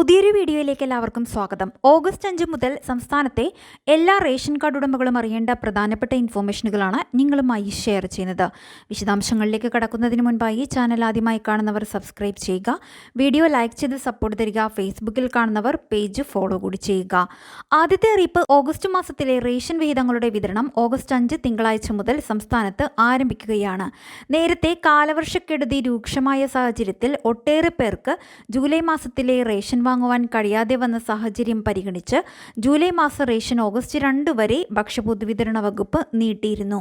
പുതിയൊരു വീഡിയോയിലേക്ക് എല്ലാവർക്കും സ്വാഗതം. ഓഗസ്റ്റ് അഞ്ച് മുതൽ സംസ്ഥാനത്തെ എല്ലാ റേഷൻ കാർഡ് ഉടമകളും അറിയേണ്ട പ്രധാനപ്പെട്ട ഇൻഫോർമേഷനുകളാണ് നിങ്ങളുമായി ഷെയർ ചെയ്യുന്നത്. വിശദാംശങ്ങളിലേക്ക് കടക്കുന്നതിന് മുൻപായി ചാനൽ ആദ്യമായി കാണുന്നവർ സബ്സ്ക്രൈബ് ചെയ്യുക. വീഡിയോ ലൈക്ക് ചെയ്ത് സപ്പോർട്ട് തരിക. ഫേസ്ബുക്കിൽ കാണുന്നവർ പേജ് ഫോളോ കൂടി ചെയ്യുക. ആദ്യത്തെ അറിയിപ്പ് ഓഗസ്റ്റ് മാസത്തിലെ റേഷൻ വിഹിതങ്ങളുടെ വിതരണം ഓഗസ്റ്റ് അഞ്ച് തിങ്കളാഴ്ച മുതൽ സംസ്ഥാനത്ത് ആരംഭിക്കുകയാണ്. നേരത്തെ കാലവർഷക്കെടുതി രൂക്ഷമായ സാഹചര്യത്തിൽ ഒട്ടേറെ പേർക്ക് ജൂലൈ മാസത്തിലെ റേഷൻ വാങ്ങുവാൻ കഴിയാതെ വന്ന സാഹചര്യം പരിഗണിച്ച് ജൂലൈ മാസ റേഷൻ ഓഗസ്റ്റ് രണ്ട് വരെ ഭക്ഷ്യപൊതുവിതരണ വകുപ്പ് നീട്ടിയിരുന്നു.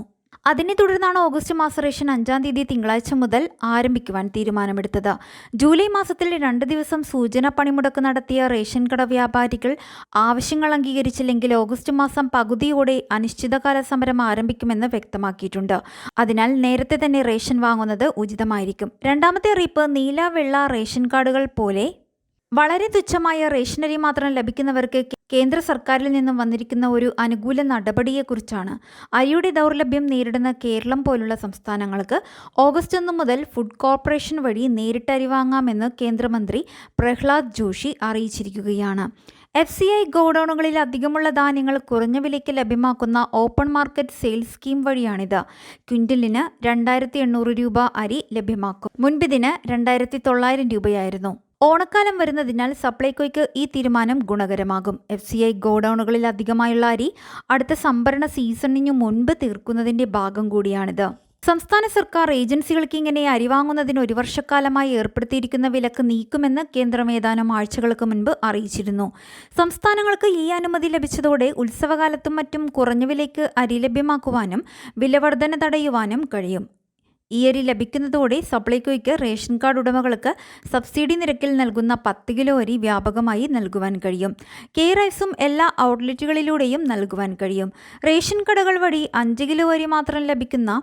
അതിനെ തുടർന്നാണ് ഓഗസ്റ്റ് മാസ റേഷൻ അഞ്ചാം തീയതി തിങ്കളാഴ്ച മുതൽ ആരംഭിക്കുവാൻ തീരുമാനമെടുത്തത്. ജൂലൈ മാസത്തിൽ രണ്ട് ദിവസം സൂചന പണിമുടക്ക് നടത്തിയ റേഷൻ കട വ്യാപാരികൾ ആവശ്യങ്ങൾ അംഗീകരിച്ചില്ലെങ്കിൽ ഓഗസ്റ്റ് മാസം പകുതിയോടെ അനിശ്ചിതകാല സമരം ആരംഭിക്കുമെന്ന് വ്യക്തമാക്കിയിട്ടുണ്ട്. അതിനാൽ നേരത്തെ തന്നെ റേഷൻ വാങ്ങുന്നത് ഉചിതമായിരിക്കും. രണ്ടാമത്തെ അറിയിപ്പ് നീല വെള്ള റേഷൻ കാർഡുകൾ പോലെ വളരെ തുച്ഛമായ റേഷനറി മാത്രം ലഭിക്കുന്നവർക്ക് കേന്ദ്ര സർക്കാരിൽ നിന്നും വന്നിരിക്കുന്ന ഒരു അനുകൂല നടപടിയെക്കുറിച്ചാണ് അരിയുടെ ദൗർലഭ്യം നേരിടുന്ന കേരളം പോലുള്ള സംസ്ഥാനങ്ങൾക്ക് ഓഗസ്റ്റ് ഒന്ന് മുതൽ ഫുഡ് കോർപ്പറേഷൻ വഴി നേരിട്ട് അരി വാങ്ങാമെന്ന് കേന്ദ്രമന്ത്രി പ്രഹ്ലാദ് ജോഷി അറിയിച്ചിരിക്കുകയാണ്. എഫ് സി ഐ ഗോഡൌണുകളിൽ അധികമുള്ള ധാന്യങ്ങൾ കുറഞ്ഞ വിലയ്ക്ക് ലഭ്യമാക്കുന്ന ഓപ്പൺ മാർക്കറ്റ് സെയിൽസ് സ്കീം വഴിയാണിത്. ക്വിന്റലിന് രണ്ടായിരത്തി എണ്ണൂറ് രൂപ അരി ലഭ്യമാക്കും. മുൻപിതിന് രണ്ടായിരത്തി തൊള്ളായിരം രൂപയായിരുന്നു. ഓണക്കാലം വരുന്നതിനാൽ സപ്ലൈകോയ്ക്ക് ഈ തീരുമാനം ഗുണകരമാകും. എഫ് സി ഐ ഗോഡൌണുകളിൽ അധികമായുള്ള അരി അടുത്ത സംഭരണ സീസണിനു മുൻപ് തീർക്കുന്നതിന്റെ ഭാഗം കൂടിയാണിത്. സംസ്ഥാന സർക്കാർ ഏജൻസികൾക്ക് ഇങ്ങനെ അരി വാങ്ങുന്നതിന് ഒരു വർഷക്കാലമായി ഏർപ്പെടുത്തിയിരിക്കുന്ന വിലക്ക് നീക്കുമെന്ന് കേന്ദ്രം ഏതാനും ആഴ്ചകൾക്ക് മുൻപ് അറിയിച്ചിരുന്നു. സംസ്ഥാനങ്ങൾക്ക് ഈ അനുമതി ലഭിച്ചതോടെ ഉത്സവകാലത്തും മറ്റും കുറഞ്ഞ വിലയ്ക്ക് അരി ലഭ്യമാക്കുവാനും വിലവർധന തടയുവാനും കഴിയും. ഈ അരി ലഭിക്കുന്നതോടെ സപ്ലൈകോയ്ക്ക് റേഷൻ കാർഡ് ഉടമകൾക്ക് സബ്സിഡി നിരക്കിൽ നൽകുന്ന പത്ത് കിലോ അരി വ്യാപകമായി നൽകുവാൻ കഴിയും. കെ റൈസും എല്ലാ ഔട്ട്ലെറ്റുകളിലൂടെയും നൽകുവാൻ കഴിയും. റേഷൻ കടകൾ വഴി അഞ്ച് കിലോ അരി മാത്രം ലഭിക്കുന്ന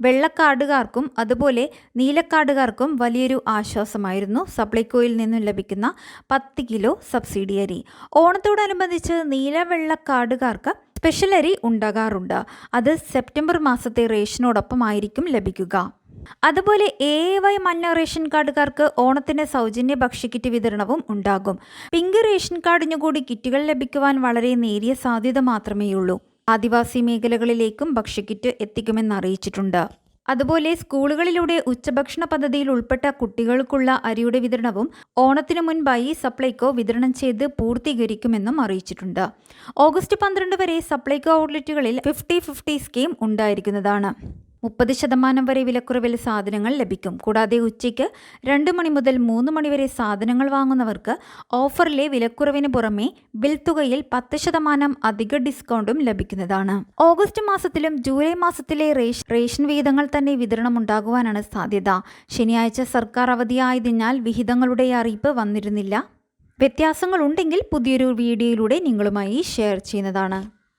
വെള്ളക്കാർഡുകാർക്കും അതുപോലെ നീലക്കാർഡുകാർക്കും വലിയൊരു ആശ്വാസമായിരുന്നു സപ്ലൈകോയിൽ നിന്നും ലഭിക്കുന്ന പത്ത് കിലോ സബ്സിഡി അരി. ഓണത്തോടനുബന്ധിച്ച് നീല വെള്ള കാർഡുകാർക്ക് സ്പെഷ്യൽ ഉണ്ടാകാറുണ്ട്. അത് സെപ്റ്റംബർ മാസത്തെ റേഷനോടൊപ്പമായിരിക്കും ലഭിക്കുക. അതുപോലെ എ വൈ മഞ്ഞ റേഷൻ കാർഡുകാർക്ക് ഓണത്തിന് സൗജന്യ ഭക്ഷ്യക്കിറ്റ് വിതരണവും ഉണ്ടാകും. പിങ്ക് റേഷൻ കാർഡിനു കൂടി കിറ്റുകൾ ലഭിക്കുവാൻ വളരെ നേരിയ സാധ്യത മാത്രമേയുള്ളൂ. ആദിവാസി മേഖലകളിലേക്കും ഭക്ഷ്യക്കിറ്റ് എത്തിക്കുമെന്ന് അറിയിച്ചിട്ടുണ്ട്. അതുപോലെ സ്കൂളുകളിലൂടെ ഉച്ചഭക്ഷണ പദ്ധതിയിൽ ഉൾപ്പെട്ട കുട്ടികൾക്കുള്ള അരിയുടെ വിതരണവും ഓണത്തിനു മുൻപായി സപ്ലൈകോ വിതരണം ചെയ്ത് പൂർത്തീകരിക്കുമെന്നും അറിയിച്ചിട്ടുണ്ട്. ഓഗസ്റ്റ് പന്ത്രണ്ട് വരെ സപ്ലൈകോ ഔട്ട്ലെറ്റുകളിൽ ഫിഫ്റ്റി ഫിഫ്റ്റി സ്കീം ഉണ്ടായിരിക്കുന്നതാണ്. മുപ്പത് ശതമാനം വരെ വിലക്കുറവിൽ സാധനങ്ങൾ ലഭിക്കും. കൂടാതെ ഉച്ചയ്ക്ക് രണ്ട് മണി മുതൽ മൂന്ന് മണി വരെ സാധനങ്ങൾ വാങ്ങുന്നവർക്ക് ഓഫറിലെ വിലക്കുറവിന് പുറമെ ബിൽ തുകയിൽ പത്ത് ശതമാനം അധിക ഡിസ്കൗണ്ടും ലഭിക്കുന്നതാണ്. ഓഗസ്റ്റ് മാസത്തിലും ജൂലൈ മാസത്തിലെ റേഷൻ വിഹിതങ്ങൾ തന്നെ വിതരണം ഉണ്ടാകുവാനാണ് സാധ്യത. ശനിയാഴ്ച സർക്കാർ അവധിയായതിനാൽ വിഹിതങ്ങളുടെ അറിയിപ്പ് വന്നിരുന്നില്ല. വ്യത്യാസങ്ങൾ ഉണ്ടെങ്കിൽ പുതിയൊരു വീഡിയോയിലൂടെ നിങ്ങളുമായി ഷെയർ ചെയ്യുന്നതാണ്.